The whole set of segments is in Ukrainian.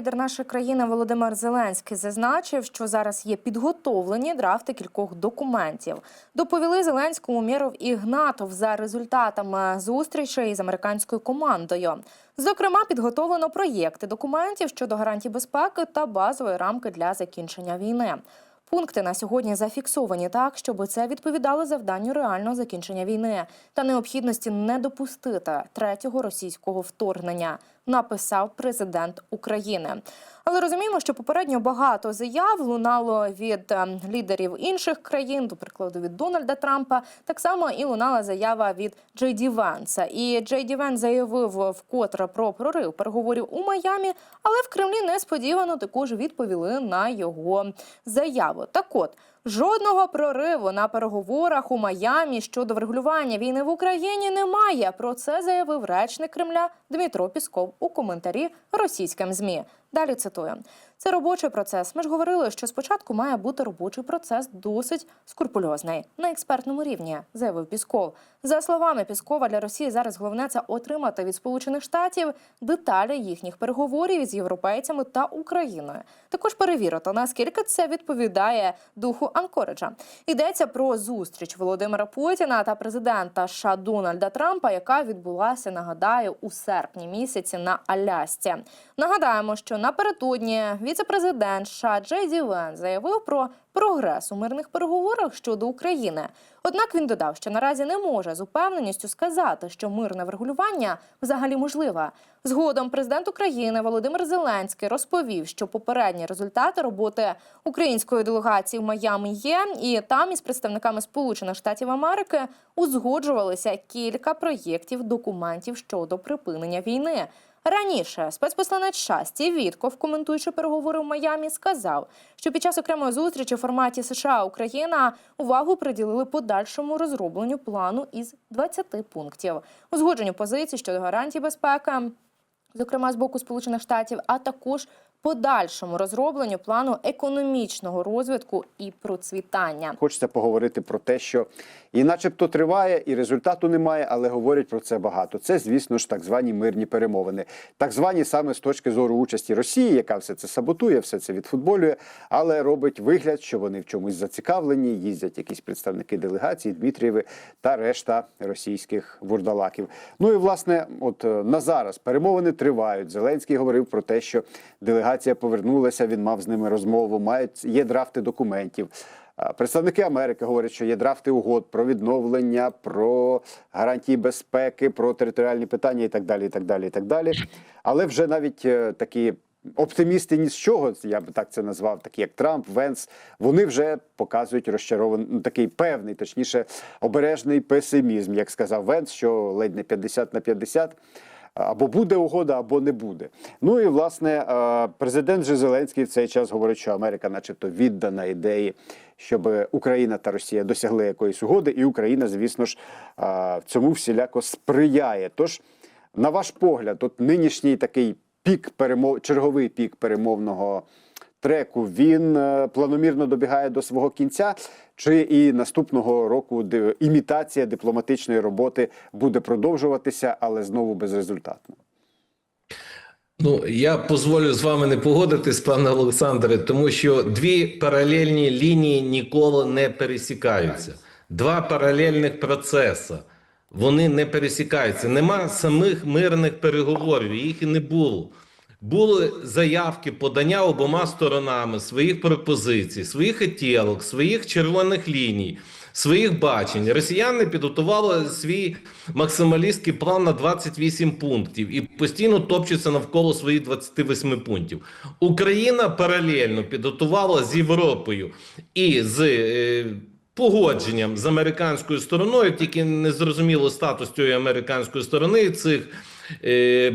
лідер нашої країни Володимир Зеленський зазначив, що зараз є підготовлені драфти кількох документів. Доповіли Зеленському Міров і Гнатов за результатами зустрічей з американською командою. Зокрема, підготовлено проєкти документів щодо гарантій безпеки та базової рамки для закінчення війни. Пункти на сьогодні зафіксовані так, щоб це відповідало завданню реального закінчення війни та необхідності не допустити третього російського вторгнення, написав президент України. Але розуміємо, що попередньо багато заяв лунало від е, лідерів інших країн, до прикладу від Дональда Трампа. Так само і лунала заява від Джей Ді Венса. І Джей Ді Венс заявив вкотре про прорив переговорів у Майамі, але в Кремлі несподівано також відповіли на його заяву. Так от. Жодного прориву на переговорах у Майамі щодо врегулювання війни в Україні немає. Про це заявив речник Кремля Дмитро Пісков у коментарі російським змі. Далі цитую: це робочий процес. Ми ж говорили, що спочатку має бути робочий процес досить скрупульозний на експертному рівні, заявив Пісков. За словами Піскова, для Росії зараз головне це отримати від Сполучених Штатів деталі їхніх переговорів із європейцями та Україною. Також перевірити, наскільки це відповідає духу Анкориджа. Йдеться про зустріч Володимира Путіна та президента США Дональда Трампа, яка відбулася, нагадаю, у серпні місяці на Алясці. Нагадаємо, що напередодні віце-президент США Джей Вен заявив про прогрес у мирних переговорах щодо України. Однак він додав, що наразі не може з упевненістю сказати, що мирне врегулювання взагалі можливе. Згодом президент України Володимир Зеленський розповів, що попередні результати роботи української делегації в Майамі є, і там із представниками Сполучених Штатів Америки узгоджувалися кілька проєктів документів щодо припинення війни. Раніше спецпосланець Шасті Вітков, коментуючи переговори в Майамі, сказав, що під час окремої зустрічі в форматі США Україна увагу приділили подальшому розробленню плану із 20 пунктів, узгодженню позицій щодо гарантій безпеки, зокрема з боку Сполучених Штатів, а також подальшому розробленню плану економічного розвитку і процвітання. Хочеться поговорити про те, що і начебто триває, і результату немає, але говорять про це багато. Це, звісно ж, так звані мирні перемовини. Так звані саме з точки зору участі Росії, яка все це саботує, все це відфутболює, але робить вигляд, що вони в чомусь зацікавлені. Їздять якісь представники делегації, Дмитрієви та решта російських вурдалаків. Ну і власне, от е, на зараз перемовини тривають. Зеленський говорив про те, що делегація повернулася. Він мав з ними розмову. Мають є драфти документів. Представники Америки говорять, що є драфти угод про відновлення, про гарантії безпеки, про територіальні питання і так далі. і так далі, і так далі. Але вже навіть е, такі оптимісти ні з чого, я би так це назвав, такі як Трамп, Венс, вони вже показують розчарований, ну, такий певний, точніше, обережний песимізм, як сказав Венс, що ледь не 50 на 50. Або буде угода, або не буде. Ну і власне е, президент же Зеленський в цей час говорить, що Америка, начебто, віддана ідеї, щоб Україна та Росія досягли якоїсь угоди, і Україна, звісно ж, е, в цьому всіляко сприяє. Тож, на ваш погляд, от нинішній такий пік перемов, черговий пік перемовного треку, він е, планомірно добігає до свого кінця. Чи і наступного року імітація дипломатичної роботи буде продовжуватися, але знову безрезультатно? Ну, я дозволю з вами не погодитись, пане Олександре, тому що дві паралельні лінії ніколи не пересікаються. Два паралельних процеси. Вони не пересікаються. Нема самих мирних переговорів, їх і не було. Були заявки, подання обома сторонами своїх пропозицій, своїх хотілок, своїх червоних ліній, своїх бачень. Росіяни підготували свій максималістський план на 28 пунктів і постійно топчуться навколо своїх 28 пунктів. Україна паралельно підготувала з Європою і з. е, Погодженням з американською стороною, тільки не зрозуміло статус цієї американської сторони цих е,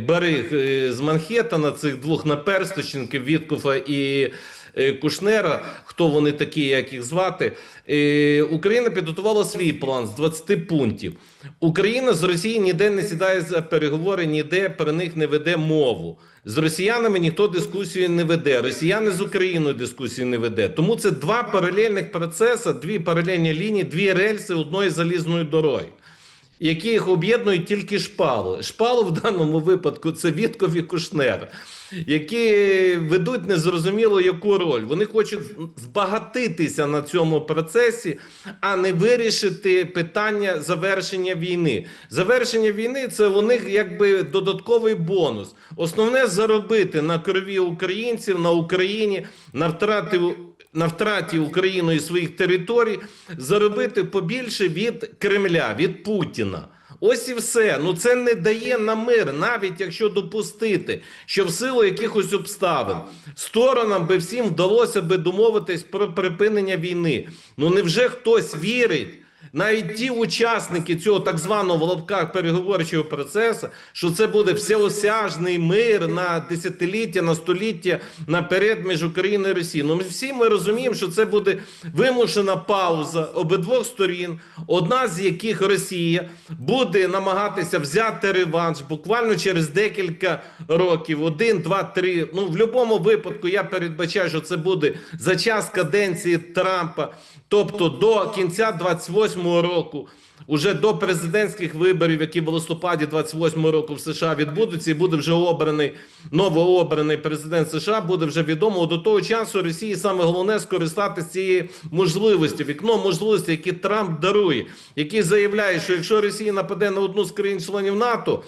е, з Манхеттена, цих двох наперсточників Віткофа і е, Кушнера, хто вони такі, як їх звати. Е, Україна підготувала свій план з 20 пунктів. Україна з Росії ніде не сідає за переговори, ніде про них не веде мову. З росіянами ніхто дискусію не веде. Росіяни з Україною дискусію не веде. Тому це два паралельних процеси, дві паралельні лінії, дві рельси одної залізної дороги, які їх об'єднують тільки шпалу. Шпалу в даному випадку це Вітков і Кушнер. Які ведуть незрозуміло яку роль. Вони хочуть збагатитися на цьому процесі, а не вирішити питання завершення війни. Завершення війни це у них якби додатковий бонус. Основне заробити на крові українців на Україні, на втрати на втраті Україною своїх територій, заробити побільше від Кремля, від Путіна. Ось і все. Ну це не дає на мир, навіть якщо допустити, що в силу якихось обставин сторонам би всім вдалося би домовитись про припинення війни. Ну невже хтось вірить? Навіть ті учасники цього так званого в лапках переговорчого процесу, що це буде всеосяжний мир на десятиліття, на століття наперед між Україною і Росією. Ну, ми всі ми розуміємо, що це буде вимушена пауза обидвох сторін, одна з яких Росія буде намагатися взяти реванш буквально через декілька років, один, два, три. Ну в будь-якому випадку я передбачаю, що це буде за час каденції Трампа, тобто до кінця 28-го року. Уже до президентських виборів, які в листопаді 28 року в США відбудуться, і буде вже обраний новообраний президент США. Буде вже відомо до того часу. Росії саме головне скористатися цією можливості, вікно можливості, які Трамп дарує, який заявляє, що якщо Росія нападе на одну з країн-членів НАТО.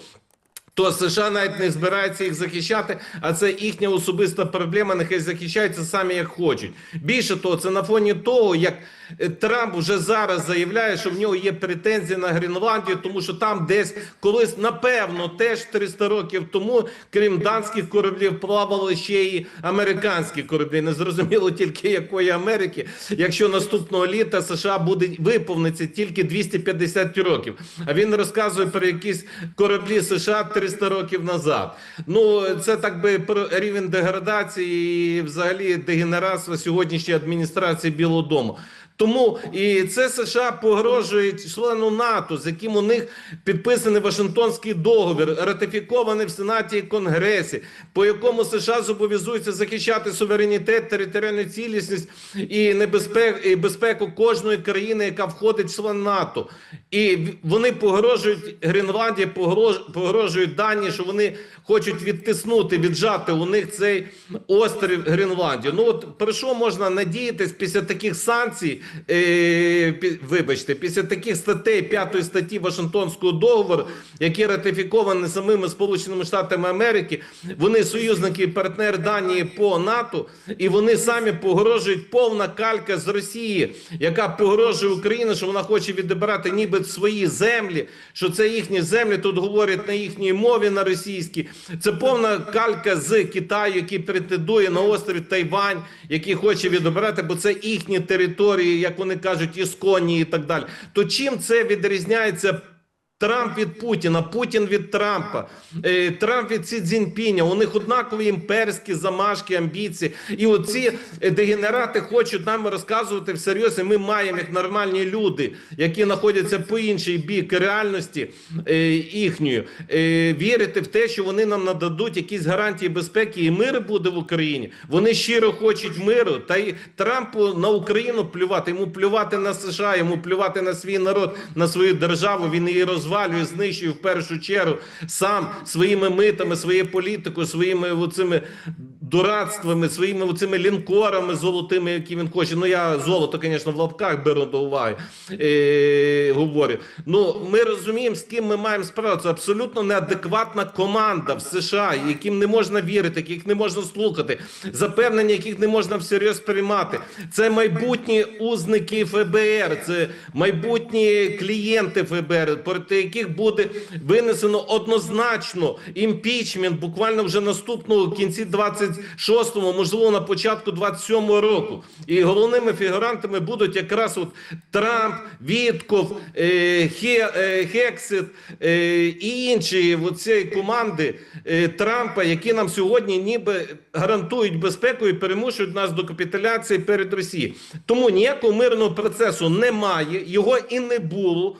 То США навіть не збирається їх захищати, а це їхня особиста проблема. Нехай захищаються самі як хочуть. Більше того, це на фоні того, як е, Трамп вже зараз заявляє, що в нього є претензії на Гренландію, тому що там десь колись, напевно, теж 300 років тому, крім данських кораблів, плавали ще й американські кораблі. Не зрозуміло тільки якої Америки, якщо наступного літа США буде виповниться тільки 250 років. А він розказує про якісь кораблі США 300 років назад. Ну це так би про рівень деградації і взагалі дегенератства сьогоднішньої адміністрації Білого Дому. Тому і це США погрожує члену НАТО, з яким у них підписаний Вашингтонський договір, ратифікований в Сенаті і Конгресі, по якому США зобов'язуються захищати суверенітет, територіальну цілісність і небезпеку і безпеку кожної країни, яка входить в член НАТО. І вони погрожують Гренландії, погрож- погрожують Данії, що вони хочуть відтиснути, віджати у них цей острів Гренландію. Ну от про що можна надіятись після таких санкцій? Е, вибачте, після таких статей 5 статті Вашингтонського договору, які ратифіковані самими Сполученими Штатами Америки, вони союзники і партнери Данії по НАТО, і вони самі погрожують повна калька з Росії, яка погрожує Україні, що вона хоче відібрати ніби свої землі, що це їхні землі. Тут говорять на їхній мові на російській. Це повна калька з Китаю, який претендує на острів Тайвань, який хоче відобрати, бо це їхні території, як вони кажуть, ісконні і так далі. То чим це відрізняється? Трамп від Путіна, Путін від Трампа, е, Трамп від Сі Цзіньпіня. У них однакові імперські замашки, амбіції. І оці е, дегенерати хочуть нам розказувати всерйоз. І ми маємо як нормальні люди, які знаходяться по інший бік реальності е, їхньої, вірити в те, що вони нам нададуть якісь гарантії безпеки і мир буде в Україні. Вони щиро хочуть миру. Та й Трампу на Україну плювати, йому плювати на США, йому плювати на свій народ, на свою державу. Він її розвалює, знищує в першу чергу сам своїми митами, своєю політикою, своїми оцими дурадствами, своїми оцими лінкорами золотими, які він хоче. Ну я золото, звісно, в лапках беру до уваги. Е, говорю. Ну ми розуміємо, з ким ми маємо справу. Це абсолютно неадекватна команда в США, яким не можна вірити, яких не можна слухати, запевнення, яких не можна всерйоз приймати. Це майбутні узники ФБР, це майбутні клієнти ФБР, проти яких буде винесено однозначно імпічмент буквально вже наступного кінці 26-му, можливо, на початку 27-го року. І головними фігурантами будуть якраз от Трамп, Вітков, е, е, Хексит е, і інші цієї команди Трампа, які нам сьогодні ніби гарантують безпеку і перемушують нас до капітуляції перед Росією. Тому ніякого мирного процесу немає, його і не було.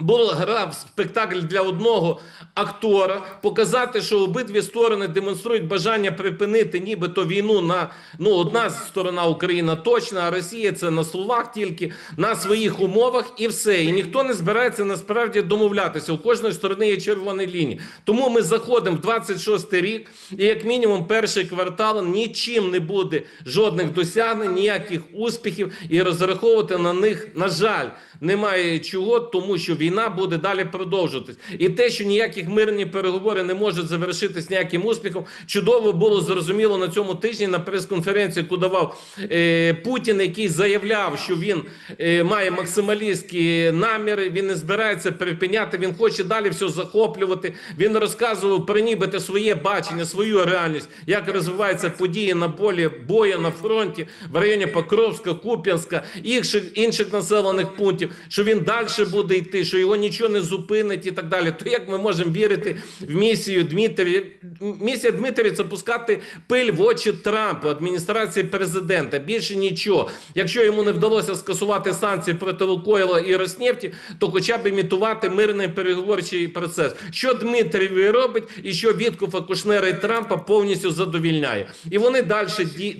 Була гра в спектакль для одного актора, показати, що обидві сторони демонструють бажання припинити нібито війну на ну одна сторона Україна точно, а Росія це на словах тільки на своїх умовах і все. І ніхто не збирається насправді домовлятися. У кожної сторони є червоні лінії. Тому ми заходимо в 26 рік, і як мінімум перший квартал нічим не буде жодних досягнень, ніяких успіхів, і розраховувати на них, на жаль, немає чого, тому що війна буде далі продовжуватись. І те, що ніяких мирні переговори не можуть завершитись ніяким успіхом, чудово було зрозуміло на цьому тижні на прес-конференції, яку давав е, Путін, який заявляв, що він е, має максималістські наміри. Він не збирається припиняти. Він хоче далі все захоплювати. Він розказував про нібито своє бачення, свою реальність, як розвиваються події на полі бою на фронті в районі Покровська, Куп'янська, інших інших населених пунктів. Що він далі буде йти, що його нічого не зупинить і так далі. То як ми можемо вірити в місію Дмитрі? Місія Дмитрі це пускати пиль в очі Трампу, адміністрації президента. Більше нічого. Якщо йому не вдалося скасувати санкції проти Лукойла і Роснефті, то хоча б імітувати мирний переговорчий процес. Що Дмитрій робить, і що Віткофа, Кушнера і Трампа повністю задовільняє. І вони далі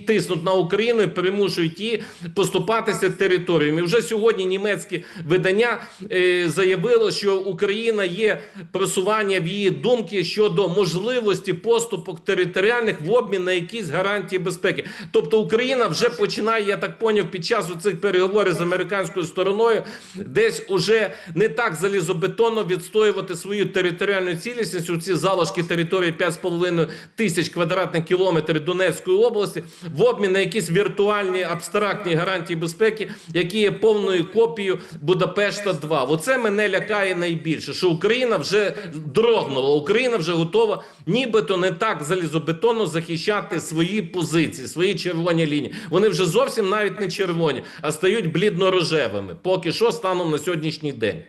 тиснуть на Україну і примушують її поступатися територіями. Вже сьогодні німецькі видання е, заявило, що Україна є просування в її думки щодо можливості поступок територіальних в обмін на якісь гарантії безпеки. Тобто Україна вже починає, я так поняв, під час цих переговорів з американською стороною десь уже не так залізобетонно відстоювати свою територіальну цілісність у ці залишки території 5,5 тисяч квадратних кілометрів Донецької області в обмін на якісь віртуальні абстрактні гарантії безпеки, які є повною копією Будапешта 2 Оце мене лякає найбільше, що Україна вже дрогнула. Україна вже готова, нібито не так залізобетонно захищати свої позиції, свої червоні лінії. Вони вже зовсім навіть не червоні, а стають блідно-рожевими. Поки що станом на сьогоднішній день.